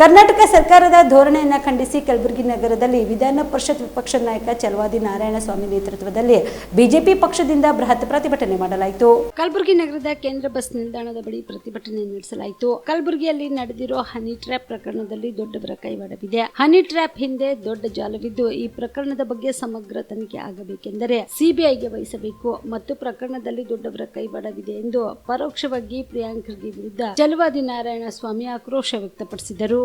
ಕರ್ನಾಟಕ ಸರ್ಕಾರದ ಧೋರಣೆಯನ್ನು ಖಂಡಿಸಿ ಕಲಬುರಗಿ ನಗರದಲ್ಲಿ ವಿಧಾನ ಪರಿಷತ್ ವಿಪಕ್ಷ ನಾಯಕ ಚಲವಾದಿ ನಾರಾಯಣ ಸ್ವಾಮಿ ನೇತೃತ್ವದಲ್ಲಿ ಬಿಜೆಪಿ ಪಕ್ಷದಿಂದ ಬೃಹತ್ ಪ್ರತಿಭಟನೆ ಮಾಡಲಾಯಿತು. ಕಲಬುರಗಿ ನಗರದ ಕೇಂದ್ರ ಬಸ್ ನಿಲ್ದಾಣದ ಬಳಿ ಪ್ರತಿಭಟನೆ ನಡೆಸಲಾಯಿತು. ಕಲಬುರಗಿಯಲ್ಲಿ ನಡೆದಿರೋ ಹನಿ ಟ್ರ್ಯಾಪ್ ಪ್ರಕರಣದಲ್ಲಿ ದೊಡ್ಡವರ ಕೈವಾಡವಿದೆ. ಹನಿ ಟ್ರ್ಯಾಪ್ ಹಿಂದೆ ದೊಡ್ಡ ಜಾಲವಿದ್ದು, ಈ ಪ್ರಕರಣದ ಬಗ್ಗೆ ಸಮಗ್ರ ತನಿಖೆ ಆಗಬೇಕೆಂದರೆ ಸಿಬಿಐಗೆ ವಹಿಸಬೇಕು. ಮತ್ತು ಪ್ರಕರಣದಲ್ಲಿ ದೊಡ್ಡವರ ಕೈವಾಡವಿದೆ ಎಂದು ಪರೋಕ್ಷವಾಗಿ ಪ್ರಿಯಾಂಕ್ ಖರ್ಗೆ ವಿರುದ್ಧ ಚಲವಾದಿ ನಾರಾಯಣಸ್ವಾಮಿ ಆಕ್ರೋಶ ವ್ಯಕ್ತಪಡಿಸಿದರು.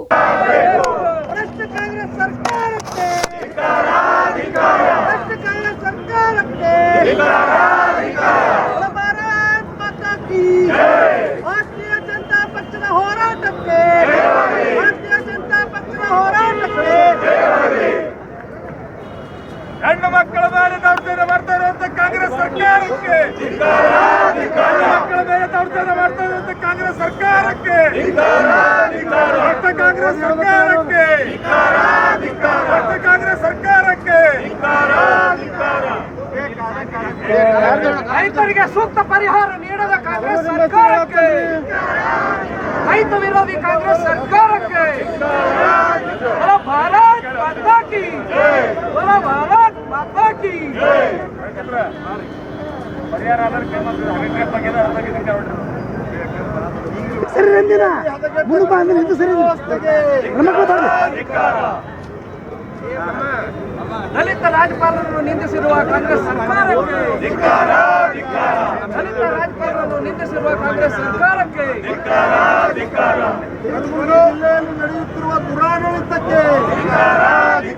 ಭಾರತೀಯ ಜನತಾ ಪಕ್ಷದ ಹೋರಾಟಕ್ಕೆ. ಭಾರತೀಯ ಚಂತಾ ಪಕ್ಷದ ಹೋರಾಟಕ್ಕೆ. ಹೆಣ್ಣು ಮಕ್ಕಳ ಮೇಲೆ ದೌರ್ಜನ್ಯ ಬರ್ತಾರೆ ಸರ್ಕಾರಕ್ಕೆ ಮಕ್ಕಳ ಮೇಲೆ ದೌರ್ಜನ್ಯ ಮಾಡ್ತಾ ಇರುವಂತ ಕಾಂಗ್ರೆಸ್ ಸರ್ಕಾರಕ್ಕೆ ಭಕ್ತ ಕಾಂಗ್ರೆಸ್ ಸರ್ಕಾರಕ್ಕೆ ಭಕ್ತ ಕಾಂಗ್ರೆಸ್ ಸರ್ಕಾರಕ್ಕೆ ರೈತರಿಗೆ ಸೂಕ್ತ ಪರಿಹಾರ ನೀಡದ ಕಾಂಗ್ರೆಸ್ ಸರ್ಕಾರಕ್ಕೆ ರೈತ ವಿರೋಧಿ ಕಾಂಗ್ರೆಸ್ ಸರ್ಕಾರಕ್ಕೆ ಭಾರತ್ ಮಾತಾ ಕಿ ಭಾರತ್ ಮಾತಾ ಕಿ ಸರಿ ರಂದಿನ ಮುಂದೆ ಅಂದ್ರೆ ಇದು ಸರಿ ದಲಿತ ರಾಜ್ಯಪಾಲರನ್ನು ನಿಂದಿಸಿರುವ ಕಾಂಗ್ರೆಸ್ ಸರ್ಕಾರಕ್ಕೆ. ದಲಿತ ರಾಜ್ಯಪಾಲರನ್ನು ನಿಂದಿಸಿರುವ ಕಾಂಗ್ರೆಸ್ ಸರ್ಕಾರಕ್ಕೆ. ಜಿಲ್ಲೆಯಲ್ಲಿ ನಡೆಯುತ್ತಿರುವ ದುರಾಡಳಿತಕ್ಕೆ.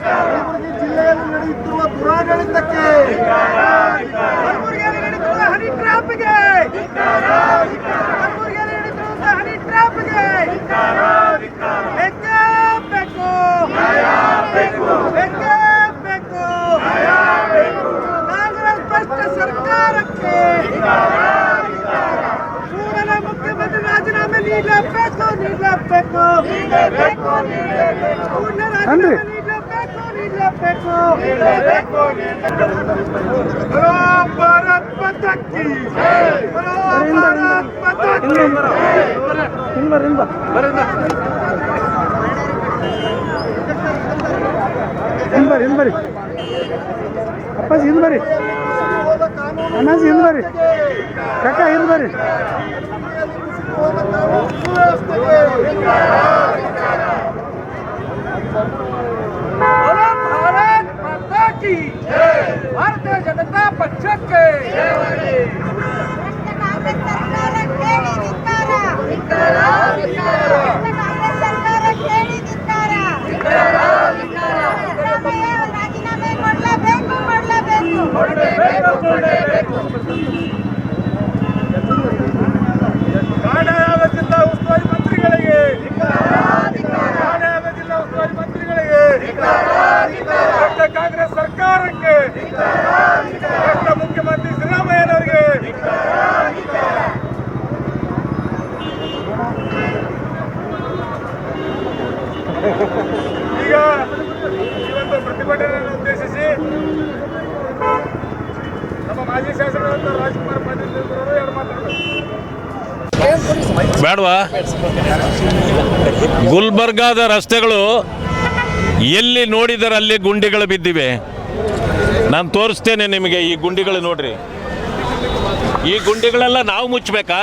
ಕಲಬುರಗಿ ಜಿಲ್ಲೆಯಲ್ಲಿ ನಡೆಯುತ್ತಿರುವ ದುರಾಡಳಿತಕ್ಕೆ. ನೀಡಲೇಬೇಕು ಕೂಡಲೇ ರಾಜೀನಾಮೆ ನೀಡಲೇಬೇಕು ನೀಡಲೇಬೇಕು ಬರೋ ಭಾರತ್ ಪತಕ್ಕಿ ಭಾರತ್ ಮಾತಾ ಕಿ ಹಿಂದ್ ಬರ್ರಿ ಹಿಂದ್ ಬರ್ರಿ ಅಪ್ಪಾಜಿ ಹಿಂದ್ ಬರ್ರಿ ಅಣ್ಣಾಜಿ ಹಿಂದ್ ಬರ್ರಿ ಕಾಕ ಹಿಂದ್ ಜನತಾ बोलो ಈಗ ಇವತ್ತು ಪ್ರತಿಭಟನೆಯನ್ನು ಉದ್ದೇಶಿಸಿ ನಮ್ಮ ಮಾಜಿ ಶಾಸಕರಾದ ರಾಜ್ಕುಮಾರ್ ಪಾಟೀಲ್ ಅವರು ಎರಡು ಮಾತಾಡಬೇಕು ಬೇಡವಾ? ಗುಲ್ಬರ್ಗಾದ ರಸ್ತೆಗಳು ಎಲ್ಲಿ ನೋಡಿದರೆ ಅಲ್ಲಿ ಗುಂಡಿಗಳು ಬಿದ್ದಿವೆ. ನಾನು ತೋರಿಸ್ತೇನೆ ನಿಮಗೆ ಈ ಗುಂಡಿಗಳು ನೋಡ್ರಿ. ಈ ಗುಂಡಿಗಳೆಲ್ಲ ನಾವು ಮುಚ್ಚಬೇಕಾ?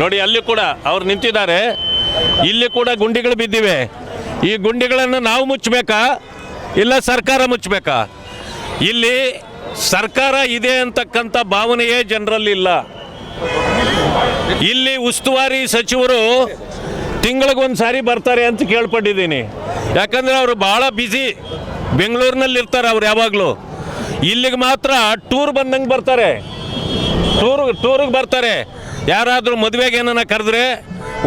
ನೋಡಿ ಅಲ್ಲಿ ಕೂಡ ಅವ್ರು ನಿಂತಿದ್ದಾರೆ. ಇಲ್ಲಿ ಕೂಡ ಗುಂಡಿಗಳು ಬಿದ್ದಿವೆ. ಈ ಗುಂಡಿಗಳನ್ನು ನಾವು ಮುಚ್ಚಬೇಕಾ? ಇಲ್ಲ ಸರ್ಕಾರ ಮುಚ್ಚಬೇಕಾ? ಇಲ್ಲಿ ಸರ್ಕಾರ ಇದೆ ಅಂತಕ್ಕಂಥ ಭಾವನೆಯೇ ಜನರಲ್ಲಿ ಇಲ್ಲ. ಇಲ್ಲಿ ಉಸ್ತುವಾರಿ ಸಚಿವರು ತಿಂಗಳಿಗೊಂದು ಸಾರಿ ಬರ್ತಾರೆ ಅಂತ ಕೇಳ್ಪಟ್ಟಿದ್ದೀನಿ. ಯಾಕಂದರೆ ಅವರು ಭಾಳ ಬ್ಯುಸಿ ಬೆಂಗಳೂರಿನಲ್ಲಿ ಇರ್ತಾರೆ ಅವ್ರು ಯಾವಾಗಲೂ. ಇಲ್ಲಿಗೆ ಮಾತ್ರ ಟೂರ್ ಬಂದಂಗೆ ಬರ್ತಾರೆ. ಟೂರ್, ಟೂರಿಗೆ ಬರ್ತಾರೆ. ಯಾರಾದರೂ ಮದುವೆಗೆ ಏನನ್ನ ಕರೆದ್ರೆ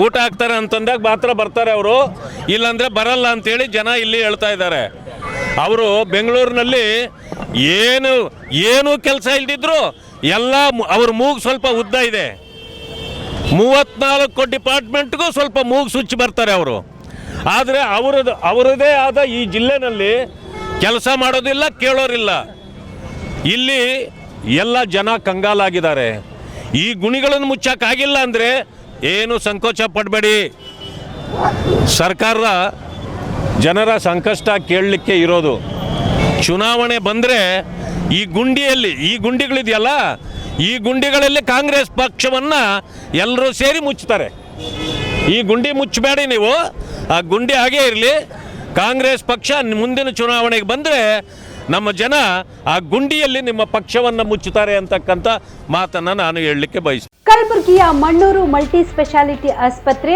ಊಟ ಹಾಕ್ತಾರೆ ಅಂತಂದಾಗ ಮಾತ್ರ ಬರ್ತಾರೆ ಅವರು. ಇಲ್ಲಾಂದರೆ ಬರಲ್ಲ ಅಂತೇಳಿ ಜನ ಇಲ್ಲಿ ಹೇಳ್ತಾ ಇದ್ದಾರೆ. ಅವರು ಬೆಂಗಳೂರಿನಲ್ಲಿ ಏನು, ಏನೂ ಕೆಲಸ ಇಲ್ದಿದ್ರು ಎಲ್ಲ ಅವ್ರ ಮೂಗು ಸ್ವಲ್ಪ ಉದ್ದ ಇದೆ. ಮೂವತ್ನಾಲ್ಕು ಡಿಪಾರ್ಟ್ಮೆಂಟ್ಗೂ ಸ್ವಲ್ಪ ಮೂಗು ಸುಚ್ಚಿ ಬರ್ತಾರೆ ಅವರು. ಆದರೆ ಅವರದ್ದು ಅವರದೇ ಆದ ಈ ಜಿಲ್ಲೆನಲ್ಲಿ ಕೆಲಸ ಮಾಡೋದಿಲ್ಲ, ಕೇಳೋರಿಲ್ಲ. ಇಲ್ಲಿ ಎಲ್ಲ ಜನ ಕಂಗಾಲಾಗಿದ್ದಾರೆ. ಈ ಗುಣಿಗಳನ್ನು ಮುಚ್ಚಕ್ಕಾಗಿಲ್ಲ ಅಂದರೆ ಏನು ಸಂಕೋಚ ಪಡಬೇಡಿ. ಸರ್ಕಾರದ ಜನರ ಸಂಕಷ್ಟ ಕೇಳಲಿಕ್ಕೆ ಇರೋದು. ಚುನಾವಣೆ ಬಂದರೆ ಈ ಗುಂಡಿಯಲ್ಲಿ, ಈ ಗುಂಡಿಗಳಿದೆಯಲ್ಲ, ಈ ಗುಂಡಿಗಳಲ್ಲಿ ಕಾಂಗ್ರೆಸ್ ಪಕ್ಷವನ್ನು ಎಲ್ಲರೂ ಸೇರಿ ಮುಚ್ಚುತ್ತಾರೆ. ಈ ಗುಂಡಿ ಮುಚ್ಚಬೇಡಿ ನೀವು. ಆ ಗುಂಡಿ ಹಾಗೇ ಇರಲಿ. ಕಾಂಗ್ರೆಸ್ ಪಕ್ಷ ಮುಂದಿನ ಚುನಾವಣೆಗೆ ಬಂದರೆ ನಮ್ಮ ಜನ ಆ ಗುಂಡಿಯಲ್ಲಿ ನಿಮ್ಮ ಪಕ್ಷವನ್ನು ಮುಚ್ಚುತ್ತಾರೆ ಅಂತಕ್ಕಂಥ ಮಾತನ್ನ ನಾನು ಹೇಳಲಿಕ್ಕೆ ಬಯಸ ಕಲಬುರಗಿಯ ಮಣ್ಣೂರು ಮಲ್ಟಿ ಸ್ಪೆಷಾಲಿಟಿ ಆಸ್ಪತ್ರೆ